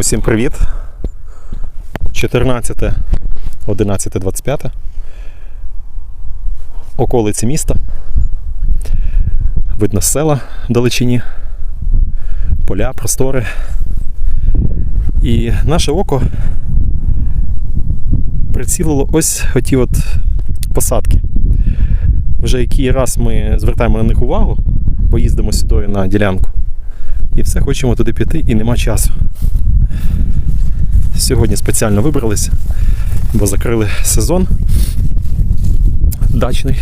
Усім привіт. 14, 11, 25. Околиці міста. Видно села далечині, поля, простори. І наше око прицілило ось оті от посадки. Вже який раз ми звертаємо на них увагу, бо їздимо сюди на ділянку. І все хочемо туди піти, і нема часу. Сьогодні спеціально вибралися, бо закрили сезон дачний.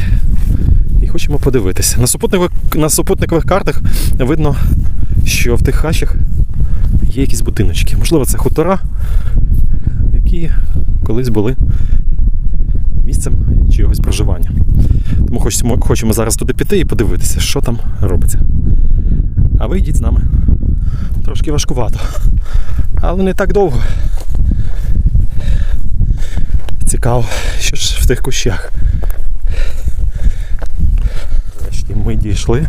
І хочемо подивитися. На супутникових, на супутникових картах видно, що в тих хащах є якісь будиночки. Можливо, це хутора, які колись були місцем чогось проживання. Тому хочемо, хочемо зараз туди піти і подивитися, що там робиться. А ви йдіть з нами. Трошки важкувато. Але не так довго. Цікаво, що ж в тих кущах. Нарешті ми дійшли.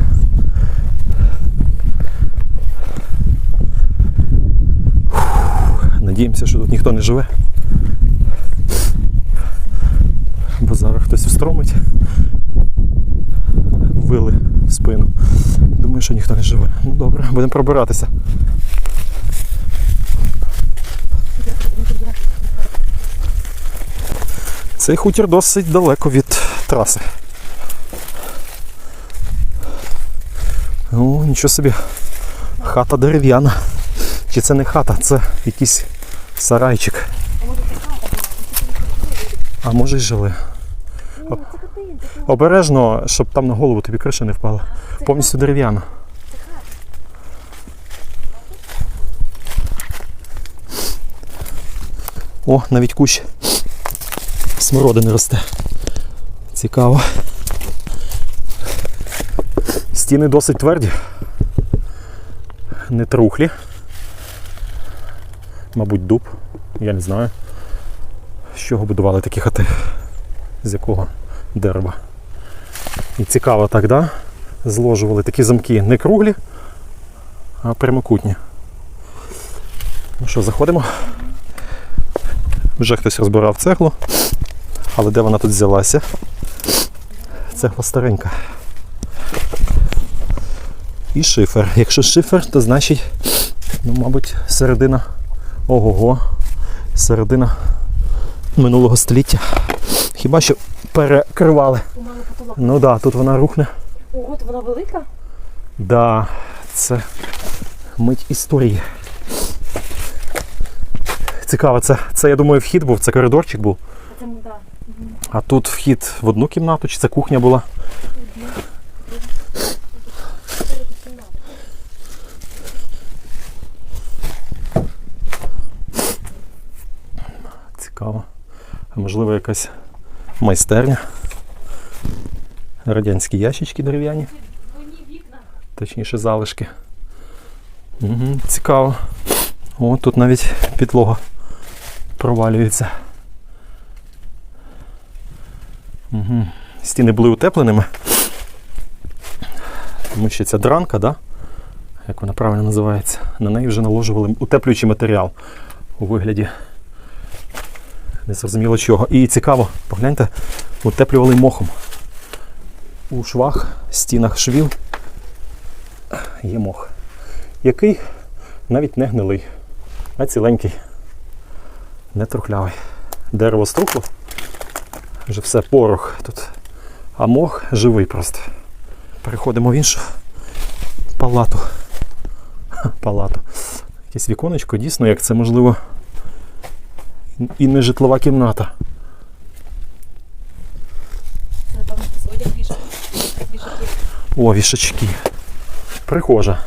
Надіємося, що тут ніхто не живе. Бо зараз хтось встромить. Вили в спину. Думаю, що ніхто не живе. Ну добре, будемо пробиратися. Цей хутір досить далеко від траси. Ну, нічого собі. Хата дерев'яна. Чи це не хата, це якийсь сарайчик. А може й жили. Обережно, щоб там на голову тобі криша не впала. Повністю дерев'яна. О, навіть кущ смородини росте. Цікаво. Стіни досить тверді. Не трухлі. Мабуть, дуб. Я не знаю. З чого будували такі хати? З якого дерева. І цікаво так, да? Зложували такі замки не круглі, а прямокутні. Ну що, заходимо. Вже хтось розбирав цеглу. Але де вона тут взялася? Цегла старенька. І шифер. Якщо шифер, то значить, ну, мабуть, середина ого-го, середина минулого століття. Хіба що перекривали. Ну так, да, тут вона рухне. Ого, то вона велика? Да, це мить історії. Цікаво, це, це, я думаю, вхід був, це коридорчик був. Це да. А тут вхід в одну кімнату, чи це кухня була? Цікаво. Можливо якась майстерня. Радянські ящички дерев'яні. Точніше залишки. Угу, цікаво. О, тут навіть підлога провалюється. Угу. Стіни були утепленими. Тому що ця дранка, да? як вона правильно називається, на неї вже наложували утеплюючий матеріал у вигляді незрозуміло чого. І цікаво, погляньте, утеплювали мохом. У швах, стінах швів є мох, який навіть не гнилий, а ціленький, не трухлявий. Дерево струхло, вже все порох тут. А мох живий просто. Переходимо в іншу палату. Палату. Якесь віконечко, дійсно, як це можливо. І не житлова кімната. Напевно, одяг. Вішаки. О, вішачки. Прихожа.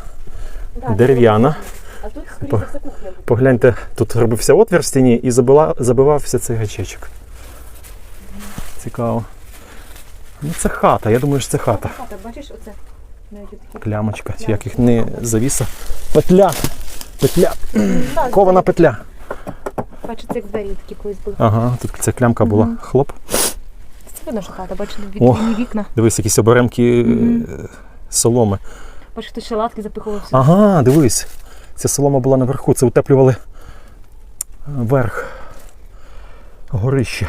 Дерев'яна. А тут, скоріше кухня. Погляньте, тут робився отвір в стіні і забивався цей гачечок. Цікаво. Ну це хата, я думаю, що це хата. Хата, бачиш, оце? Клямочка, чи як їх не завіса. Петля! Петля! Кована петля. Бачиш, це як двері такі колись були. Ага, тут ця клямка була. Мгм. Хлоп. Це видно, що хата, бачиш, О. вікна. Дивись, якісь оберемки е, соломи. Бачиш, хтось ще латки запихував. Ага, дивись. Ця солома була наверху, це утеплювали верх, горище.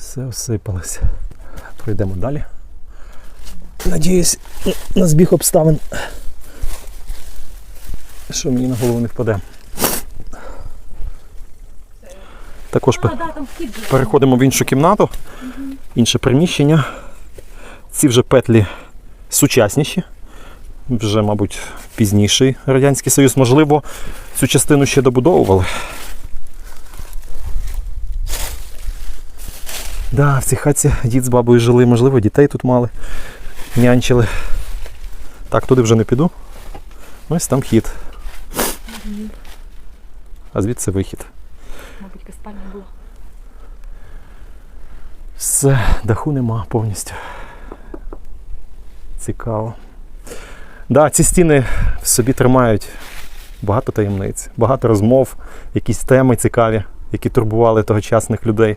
Все осипалося. Пройдемо далі. Надіюсь, на збіг обставин, що мені на голову не впаде. Також переходимо в іншу кімнату, інше приміщення. Ці вже петлі сучасніші, вже, мабуть, пізніший Радянський Союз. Можливо, цю частину ще добудовували. Да, в цій хаті дід з бабою жили, можливо, дітей тут мали, нянчили. Так, туди вже не піду. Ось там хід. А звідси вихід. Мабуть, спальня була. Все, даху нема повністю. Цікаво. Да, ці стіни в собі тримають багато таємниць, багато розмов, якісь теми цікаві, які турбували тогочасних людей.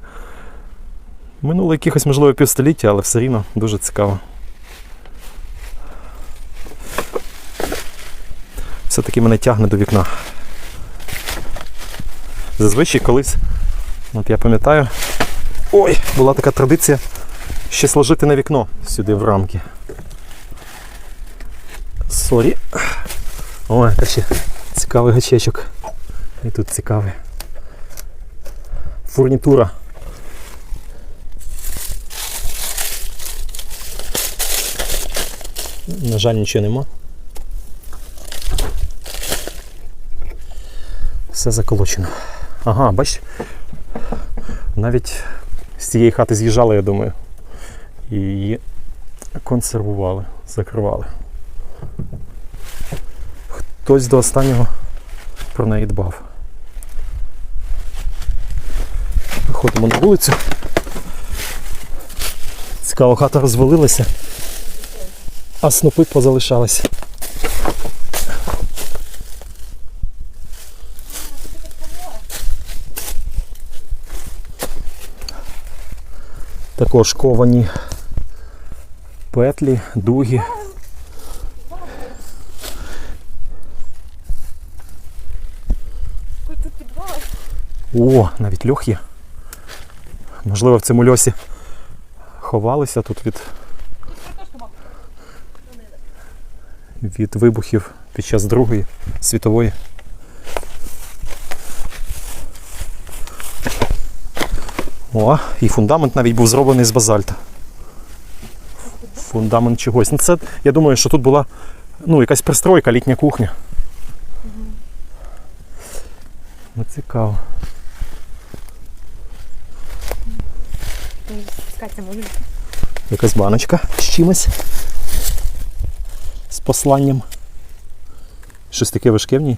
Минуло якихось, можливо, півстоліття, але все рівно дуже цікаво. Все-таки мене тягне до вікна. Зазвичай колись, от я пам'ятаю, Ой, була така традиція ще сложити на вікно сюди в рамки. Сорі. Ой, яка ще цікавий гачечок. І тут цікавий. Фурнітура. На жаль, нічого нема. Все заколочено. Ага, бач, навіть з цієї хати з'їжджали, я думаю. І її консервували, закривали. Хтось до останнього про неї дбав. Виходимо на вулицю. Цікаво, хата розвалилася, а снопи позалишалися. Також ковані петлі, дуги. О, навіть льох є. Можливо, в цьому льосі ховалися тут від, Картошку мав. Від вибухів під час Другої світової. О, і фундамент навіть був зроблений з базальта. Фундамент чогось. Ну, це, я думаю, що тут була ну, якась пристройка, літня кухня. Ну, цікаво. Якась баночка з чимось. Посланням. Щось таке важке в ній.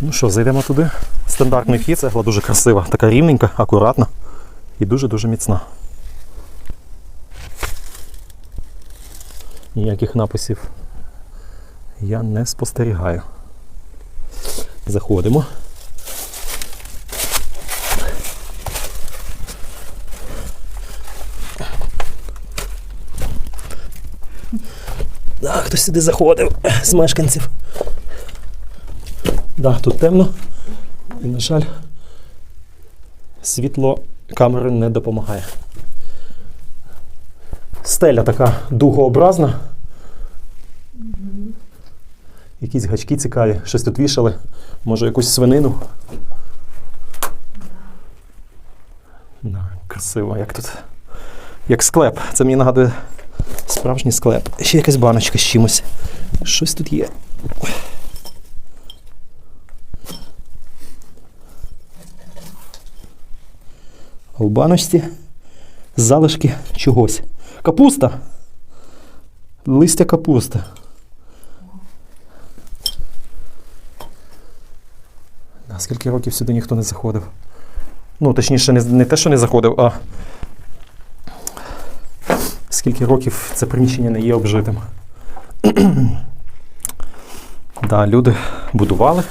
Ну що, зайдемо туди. Стандартний вхід, цегла дуже красива, така рівненька, акуратна і дуже-дуже міцна. Ніяких написів я не спостерігаю. Заходимо. Хтось сюди заходив з мешканців. Да, тут темно. І, на жаль, світло камери не допомагає. Стеля така дугообразна. Якісь гачки цікаві, щось тут вішали. Може якусь свинину. Красиво, як тут. Як склеп. Це мені нагадує Справжній склеп. Ще якась баночка з чимось. Щось тут є. В баночці залишки чогось. Капуста. Листя капуста. Скільки років сюди ніхто не заходив? Ну, точніше, не, не те, що не заходив, а скільки років це приміщення не є обжитим. да, люди будували,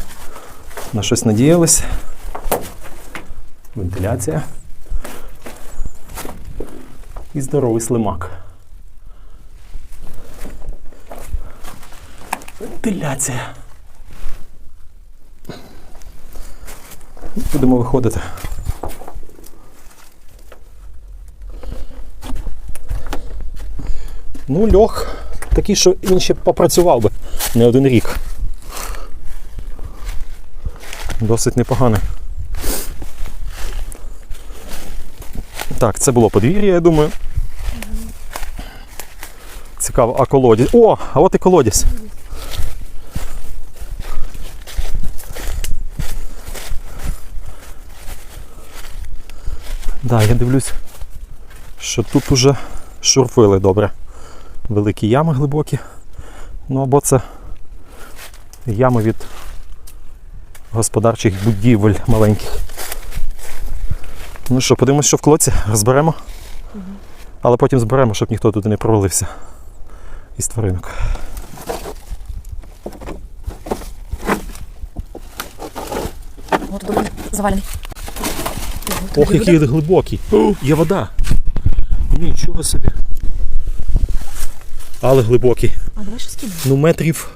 на щось надіялись. Вентиляція. І здоровий слимак. Вентиляція. Будемо виходити. Ну, льох такий, що він ще попрацював би не один рік. Досить непоганий. Так, це було подвір'я, я думаю. Цікаво, а колодязь. О, а от і колодязь. Да, я дивлюсь, що тут уже шурфили добре. Великі ями глибокі. Ну або це ями від господарчих будівель маленьких. Ну що, подивимось, що в клоці, розберемо. Але потім зберемо, щоб ніхто туди не провалився із тваринок. Завалений. Ох, який глибокий. Є вода. Нічого собі. Але глибокий. А давай щось кинемо. Ну, метрів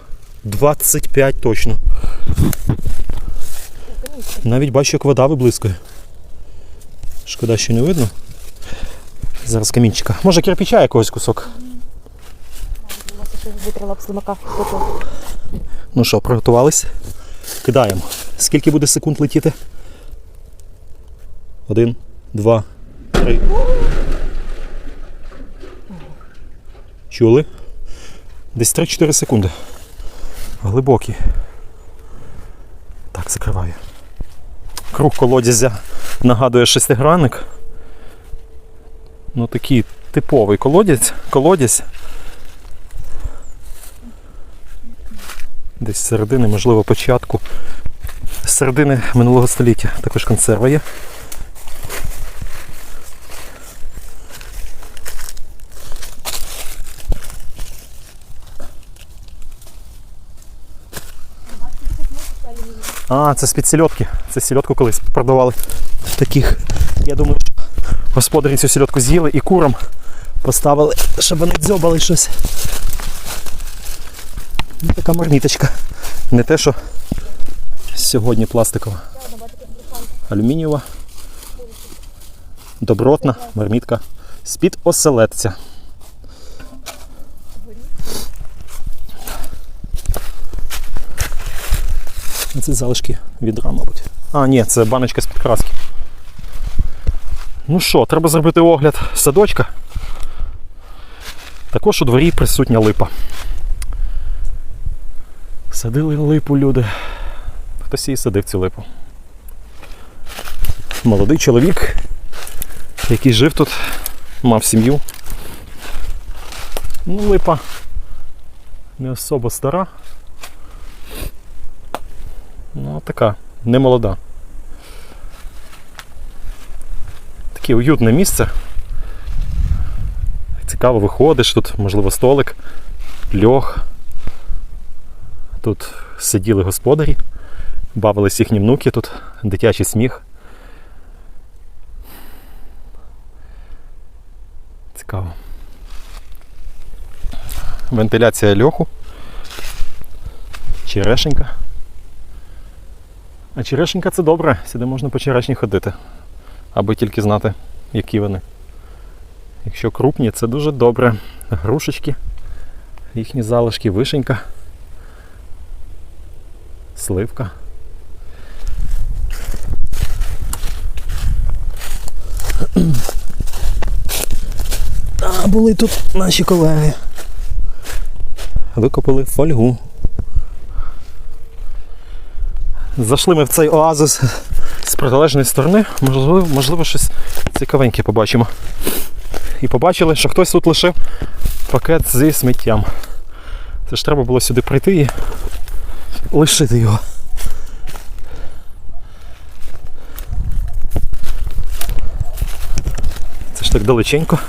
25 точно. Навіть бачу, як вода виблискує. Шкода, що не видно. Зараз камінчика. Може кирпича якогось кусок. Ну що, приготувались? Кидаємо. Скільки буде секунд летіти? Один, два, три. Чули? Десь 3-4 секунди. Глибокий. Так, закриваю. Круг колодязя нагадує шестигранник. Ну такий типовий колодязь. колодязь. Десь середини, можливо, початку. З середини минулого століття також консерва є. А, це з-під сільотки. Це сільотку колись продавали таких. Я думаю, що господарі цю сільотку з'їли і курам поставили, щоб вони дзьобали щось. Ну, така марміточка. Не те, що сьогодні пластикова. Алюмінієва. Добротна мармітка. З-під оселедця. Це залишки відра, мабуть. А, ні, це баночка з-під краски. Ну що, треба зробити огляд садочка. Також у дворі присутня липа. Садили липу люди. Хтось її садив цю липу. Молодий чоловік, який жив тут, мав сім'ю. Ну, липа не особо стара. Ну, така, не молода. Таке уютне місце. Цікаво виходиш, тут, можливо, столик, льох. Тут сиділи господарі, бавились їхні внуки, тут дитячий сміх. Цікаво. Вентиляція льоху. Черешенька. А черешенька це добре, сюди можна по черешні ходити, аби тільки знати, які вони. Якщо крупні, це дуже добре. Грушечки, їхні залишки, вишенька. Сливка. А, були тут наші колеги. Викопали фольгу. Зайшли ми в цей оазис з протилежної сторони, можливо, можливо, щось цікавеньке побачимо. І побачили, що хтось тут лишив пакет зі сміттям. Це ж треба було сюди прийти і лишити його. Це ж так далеченько.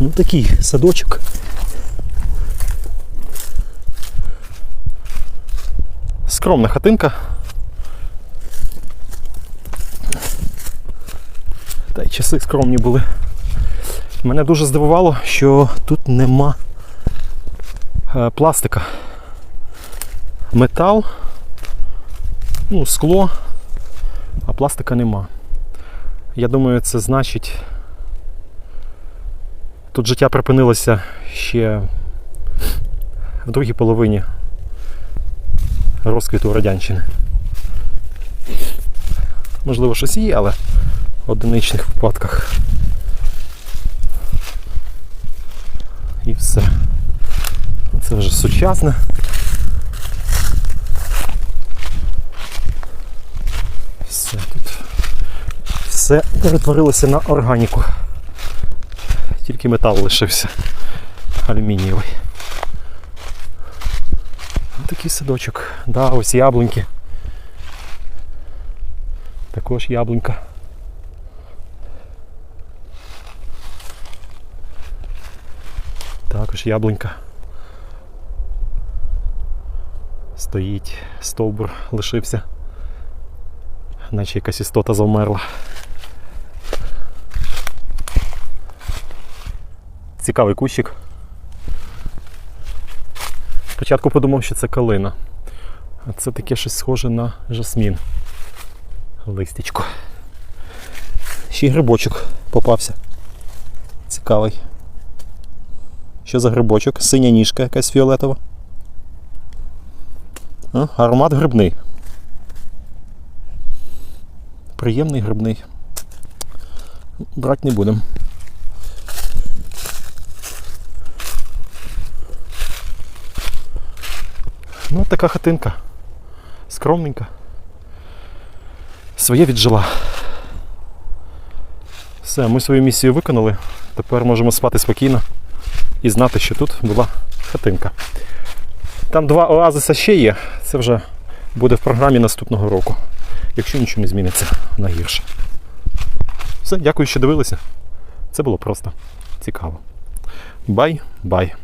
Ну такий садочок. Скромна хатинка. Та й часи скромні були. Мене дуже здивувало, що тут нема е, пластика. Метал, ну, скло, а пластика нема. Я думаю, це значить. Тут життя припинилося ще в другій половині розквіту Радянщини. Можливо, щось є, але в одиничних випадках. І все. Це вже сучасне. Все тут. Все перетворилося на органіку. Тільки метал лишився. Алюмінієвий. Такий садочок. Да, ось яблуньки. Також яблунька. Також яблунька. Стоїть, стовбур лишився. Наче якась істота завмерла. Цікавий кущик. Спочатку подумав, що це калина. А це таке щось схоже на жасмін. Листячко. Ще й грибочок попався. Цікавий. Що за грибочок? Синя ніжка якась фіолетова. А, аромат грибний. Приємний грибний. Брати не будемо. Ну, така хатинка. Скромненька. Своє віджила. Все, ми свою місію виконали. Тепер можемо спати спокійно і знати, що тут була хатинка. Там два оазиса ще є. Це вже буде в програмі наступного року. Якщо нічого не зміниться на гірше. Все, дякую, що дивилися. Це було просто цікаво. Бай-бай.